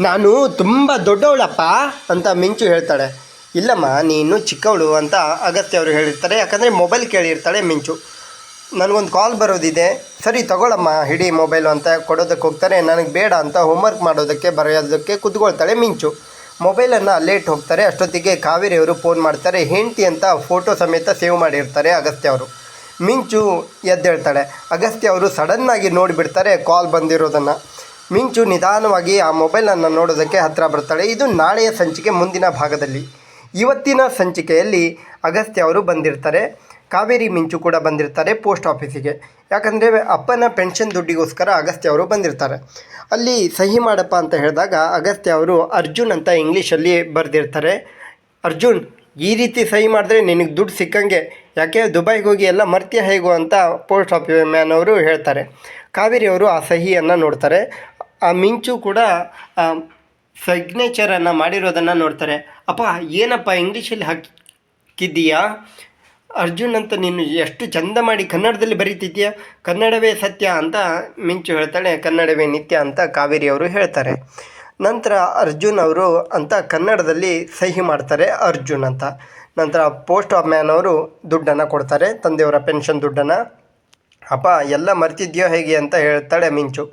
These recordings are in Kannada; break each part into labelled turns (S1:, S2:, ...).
S1: ನಾನು ತುಂಬ ದೊಡ್ಡವಳಪ್ಪ ಅಂತ ಮಿಂಚು ಹೇಳ್ತಾಳೆ. ಇಲ್ಲಮ್ಮ, ನೀನು ಚಿಕ್ಕವಳು ಅಂತ ಅಗತ್ಯ ಅವರು ಹೇಳಿರ್ತಾರೆ, ಯಾಕಂದರೆ ಮೊಬೈಲ್ ಕೇಳಿರ್ತಾಳೆ ಮಿಂಚು. ನನಗೊಂದು ಕಾಲ್ ಬರೋದಿದೆ. ಸರಿ, ತಗೊಳಮ್ಮ, ಹಿಡಿ ಮೊಬೈಲು ಅಂತ ಕೊಡೋದಕ್ಕೆ ಹೋಗ್ತಾರೆ. ನನಗೆ ಬೇಡ ಅಂತ ಹೋಮ್ವರ್ಕ್ ಮಾಡೋದಕ್ಕೆ, ಬರೆಯೋದಕ್ಕೆ ಕುತ್ಕೊಳ್ತಾಳೆ ಮಿಂಚು. ಮೊಬೈಲನ್ನು ಲೇಟ್ ಹೋಗ್ತಾರೆ. ಅಷ್ಟೊತ್ತಿಗೆ ಕಾವೇರಿ ಅವರು ಫೋನ್ ಮಾಡ್ತಾರೆ. ಹೆಂಡತಿ ಅಂತ ಫೋಟೋ ಸಮೇತ ಸೇವ್ ಮಾಡಿರ್ತಾರೆ ಅಗಸ್ತ್ಯ ಅವರು. ಮಿಂಚು ಎದ್ದೇಳ್ತಾಳೆ. ಅಗಸ್ತ್ಯ ಅವರು ಸಡನ್ನಾಗಿ ನೋಡಿಬಿಡ್ತಾರೆ ಕಾಲ್ ಬಂದಿರೋದನ್ನು. ಮಿಂಚು ನಿಧಾನವಾಗಿ ಆ ಮೊಬೈಲನ್ನು ನೋಡೋದಕ್ಕೆ ಹತ್ತಿರ ಬರ್ತಾಳೆ. ಇದು ನಾಳೆಯ ಸಂಚಿಕೆ, ಮುಂದಿನ ಭಾಗದಲ್ಲಿ. ಇವತ್ತಿನ ಸಂಚಿಕೆಯಲ್ಲಿ ಅಗಸ್ತ್ಯ ಅವರು ಬಂದಿರ್ತಾರೆ. ಕಾವೇರಿ ಮಿಂಚು ಕೂಡ ಬಂದಿರ್ತಾರೆ ಪೋಸ್ಟ್ ಆಫೀಸಿಗೆ. ಯಾಕಂದರೆ ಅಪ್ಪನ ಪೆನ್ಷನ್ ದುಡ್ಡಿಗೋಸ್ಕರ ಅಗಸ್ತ್ಯ ಅವರು ಬಂದಿರ್ತಾರೆ. ಅಲ್ಲಿ ಸಹಿ ಮಾಡಪ್ಪ ಅಂತ ಹೇಳಿದಾಗ ಅಗಸ್ತ್ಯ ಅವರು, ಅರ್ಜುನ್ ಅಂತ ಇಂಗ್ಲೀಷಲ್ಲಿ ಬರೆದಿರ್ತಾರೆ. ಅರ್ಜುನ್, ಈ ರೀತಿ ಸಹಿ ಮಾಡಿದ್ರೆ ನಿನಗೆ ದುಡ್ಡು ಸಿಕ್ಕಂಗೆ. ಯಾಕೆ ದುಬೈಗೆ ಹೋಗಿ ಎಲ್ಲ ಮರ್ತ್ಯ ಹೇಗೋ ಅಂತ ಪೋಸ್ಟ್ ಆಫೀಸ್ ಮ್ಯಾನ್ ಅವರು ಹೇಳ್ತಾರೆ. ಕಾವೇರಿ ಅವರು ಆ ಸಹಿಯನ್ನು ನೋಡ್ತಾರೆ. ಮಿಂಚು ಕೂಡ ಸಿಗ್ನೇಚರನ್ನು ಮಾಡಿರೋದನ್ನು ನೋಡ್ತಾರೆ. ಅಪ್ಪ, ಏನಪ್ಪ, ಇಂಗ್ಲೀಷಲ್ಲಿ ಹಾಕಿದ್ದೀಯಾ? ಅರ್ಜುನ್ ಅಂತ ನೀನು ಎಷ್ಟು ಚಂದ ಮಾಡಿ ಕನ್ನಡದಲ್ಲಿ ಬರೀತಿದ್ಯಾ ಕನ್ನಡವೇ ಸತ್ಯ ಅಂತ ಮಿಂಚು ಹೇಳ್ತಾಳೆ. ಕನ್ನಡವೇ ನಿತ್ಯ ಅಂತ ಕಾವೇರಿ ಅವರು ಹೇಳ್ತಾರೆ. ನಂತರ ಅರ್ಜುನ್ ಅವರು ಅಂತ ಕನ್ನಡದಲ್ಲಿ ಸಹಿ ಮಾಡ್ತಾರೆ ಅರ್ಜುನ್ ಅಂತ. ನಂತರ ಪೋಸ್ಟ್ ಆಫ್ ಮ್ಯಾನ್ ಅವರು ದುಡ್ಡನ್ನು ಕೊಡ್ತಾರೆ, ತಂದೆಯವರ ಪೆನ್ಷನ್ ದುಡ್ಡನ್ನು. ಅಪ್ಪ, ಎಲ್ಲ ಮರ್ತಿದ್ಯೋ ಹೇಗೆ ಅಂತ ಹೇಳ್ತಾಳೆ ಮಿಂಚು.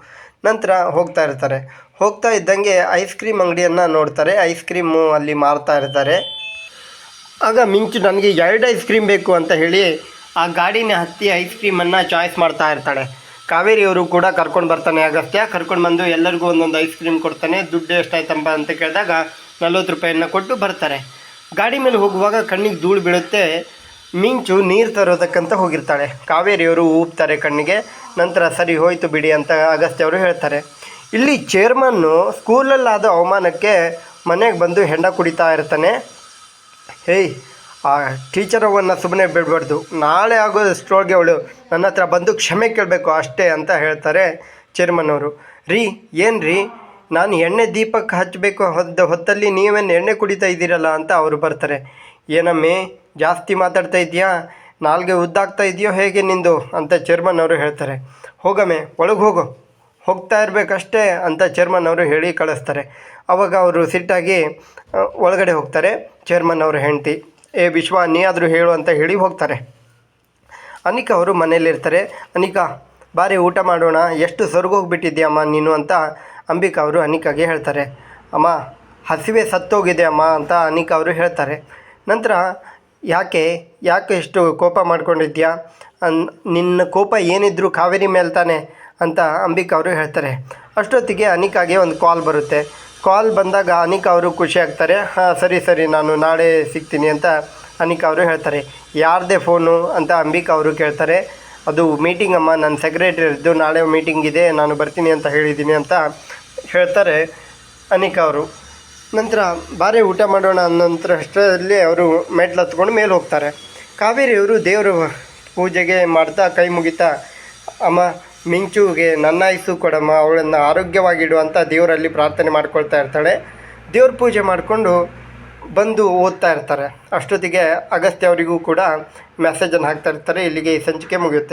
S1: ನಂತರ ಹೋಗ್ತಾ ಇರ್ತಾರೆ. ಹೋಗ್ತಾ ಇದ್ದಂಗೆ ಐಸ್ ಕ್ರೀಮ್ ಅಂಗಡಿಯನ್ನು ನೋಡ್ತಾರೆ. ಐಸ್ ಕ್ರೀಮು ಅಲ್ಲಿ ಮಾರ್ತಾ ಇರ್ತಾರೆ. ಆಗ ಮಿಂಚು ನನಗೆ ಎರಡು ಐಸ್ ಕ್ರೀಮ್ ಬೇಕು ಅಂತ ಹೇಳಿ ಆ ಗಾಡಿನ ಹತ್ತಿ ಐಸ್ ಕ್ರೀಮನ್ನು ಚಾಯ್ಸ್ ಮಾಡ್ತಾ ಇರ್ತಾಳೆ. ಕಾವೇರಿಯವರು ಕೂಡ ಕರ್ಕೊಂಡು ಬರ್ತಾನೆ. ಅಗತ್ಯ ಕರ್ಕೊಂಡು ಬಂದು ಎಲ್ಲರಿಗೂ ಒಂದೊಂದು ಐಸ್ ಕ್ರೀಮ್ ಕೊಡ್ತಾನೆ. ದುಡ್ಡು ಎಷ್ಟಾಯ್ತಂಬ ಅಂತ ಕೇಳಿದಾಗ ನಲ್ವತ್ತು ರೂಪಾಯಿಯನ್ನು ಕೊಟ್ಟು ಬರ್ತಾರೆ. ಗಾಡಿ ಮೇಲೆ ಹೋಗುವಾಗ ಕಣ್ಣಿಗೆ ಧೂಳು ಬೀಳುತ್ತೆ. ಮಿಂಚು ನೀರು ತರೋದಕ್ಕಂತ ಹೋಗಿರ್ತಾಳೆ. ಕಾವೇರಿಯವರು ಊಪ್ತಾರೆ ಕಣ್ಣಿಗೆ, ನಂತರ ಸರಿ ಹೋಯ್ತು ಬಿಡಿ ಅಂತ ಅಗಸ್ತ್ಯವರು ಹೇಳ್ತಾರೆ. ಇಲ್ಲಿ ಚೇರ್ಮನ್ನು ಸ್ಕೂಲಲ್ಲಾದ ಅವಮಾನಕ್ಕೆ ಮನೆಗೆ ಬಂದು ಹೆಂಡ ಕುಡಿತಾ ಇರ್ತಾನೆ. ಹೇಯ್, ಆ ಟೀಚರ್ ಅವನ್ನ ಸುಮ್ಮನೆ ಬಿಡಬಾರ್ದು. ನಾಳೆ ಆಗೋದಷ್ಟೊಳಗೆ ಅವಳು ನನ್ನ ಹತ್ರ ಬಂದು ಕ್ಷಮೆ ಕೇಳಬೇಕು ಅಷ್ಟೇ ಅಂತ ಹೇಳ್ತಾರೆ ಚೇರ್ಮನ್ ಅವರು. ರೀ, ಏನು ರೀ? ನಾನು ಎಣ್ಣೆ ದೀಪಕ್ಕೆ ಹಚ್ಚಬೇಕು ಹೊದ್ದ ಹೊತ್ತಲ್ಲಿ ನೀವೇನು ಎಣ್ಣೆ ಕುಡಿತಾ ಇದ್ದೀರಲ್ಲ ಅಂತ ಅವರು ಬರ್ತಾರೆ. ಏನಮ್ಮೆ, ಜಾಸ್ತಿ ಮಾತಾಡ್ತಾ ಇದೆಯಾ ನಾಲ್ಗೆ ಉದ್ದಾಗ್ತಾ ಇದೆಯೋ ಹೇಗೆ ನಿಂದು? ಅಂತ ಚೇರ್ಮನ್ ಅವರು ಹೇಳ್ತಾರೆ. ಹೋಗಮ್ಮೆ, ಒಳಗೆ ಹೋಗು. ಹೋಗ್ತಾ ಇರಬೇಕಷ್ಟೇ ಅಂತ ಚೇರ್ಮನ್ ಅವರು ಹೇಳಿ ಕಳಿಸ್ತಾರೆ. ಅವಾಗ ಅವರು ಸಿಟ್ಟಾಗಿ ಒಳಗಡೆ ಹೋಗ್ತಾರೆ. ಚೇರ್ಮನ್ ಅವರು ಹೆಂಡತಿ, ಏ ವಿಶ್ವ ನೀ ಆದರೂ ಹೇಳು ಅಂತ ಹೇಳಿ ಹೋಗ್ತಾರೆ. ಅನಿಕಾ ಅವರು ಮನೇಲಿರ್ತಾರೆ ಅನಿಕಾ, ಬಾರಿ ಊಟ ಮಾಡೋಣ. ಎಷ್ಟು ಸೊರ್ಗೋಗ್ಬಿಟ್ಟಿದ್ಯಮ್ಮ ನೀನು? ಅಂತ ಅಂಬಿಕಾ ಅವರು ಅನಿಕಾಗೆ ಹೇಳ್ತಾರೆ. ಅಮ್ಮ, ಹಸಿವೆ ಸತ್ತೋಗಿದೆ ಅಮ್ಮ ಅಂತ ಅನಿಕಾ ಅವರು ಹೇಳ್ತಾರೆ. ನಂತರ ಯಾಕೆ ಯಾಕೆ ಇಷ್ಟು ಕೋಪ ಮಾಡ್ಕೊಂಡಿದ್ಯಾ? ಅನ್, ನಿನ್ನ ಕೋಪ ಏನಿದ್ರು ಕಾವೇರಿ ಮೇಲೆ ತಾನೆ ಅಂತ ಅಂಬಿಕಾ ಅವರು ಹೇಳ್ತಾರೆ. ಅಷ್ಟೊತ್ತಿಗೆ ಅನಿಕಾಗೆ ಒಂದು ಕಾಲ್ ಬರುತ್ತೆ. ಕಾಲ್ ಬಂದಾಗ ಅನಿಕಾ ಅವರು ಖುಷಿ ಆಗ್ತಾರೆ. ಹಾಂ, ಸರಿ ಸರಿ, ನಾನು ನಾಳೆ ಸಿಗ್ತೀನಿ ಅಂತ ಅನಿಕಾ ಅವರು ಹೇಳ್ತಾರೆ. ಯಾರದೇ ಫೋನು ಅಂತ ಅಂಬಿಕಾ ಅವರು ಕೇಳ್ತಾರೆ. ಅದು ಮೀಟಿಂಗ್ ಅಮ್ಮ, ನನ್ನ ಸೆಕ್ರೆಟರಿದ್ದು ನಾಳೆ ಮೀಟಿಂಗ್ ಇದೆ, ನಾನು ಬರ್ತೀನಿ ಅಂತ ಹೇಳಿದ್ದೀನಿ ಅಂತ ಹೇಳ್ತಾರೆ ಅನಿಕಾ ಅವರು. ನಂತರ ಬಾರಿ ಊಟ ಮಾಡೋಣ ಅನ್ನೋ ನಂತರ ಅಷ್ಟರಲ್ಲಿ ಅವರು ಮೆಟ್ಲು ಹತ್ಕೊಂಡು ಮೇಲೆ ಹೋಗ್ತಾರೆ. ಕಾವೇರಿಯವರು ದೇವರು ಪೂಜೆಗೆ ಮಾಡ್ತಾ ಕೈ ಮುಗಿತಾ, ಅಮ್ಮ, ಮಿಂಚುಗೆ ನನ್ನ ಆಯಸ್ಸು ಕೊಡಮ್ಮ, ಅವಳನ್ನು ಆರೋಗ್ಯವಾಗಿಡು ಅಂತ ದೇವರಲ್ಲಿ ಪ್ರಾರ್ಥನೆ ಮಾಡ್ಕೊಳ್ತಾ ಇರ್ತಾಳೆ. ದೇವ್ರ ಪೂಜೆ ಮಾಡಿಕೊಂಡು ಬಂದು ಓದ್ತಾ ಇರ್ತಾರೆ. ಅಷ್ಟೊತ್ತಿಗೆ ಅಗಸ್ತ್ಯ ಅವರಿಗೂ ಕೂಡ ಮೆಸೇಜನ್ನು ಹಾಕ್ತಾ ಇರ್ತಾರೆ. ಇಲ್ಲಿಗೆ ಈ ಸಂಚಿಕೆ ಮುಗಿಯುತ್ತೆ.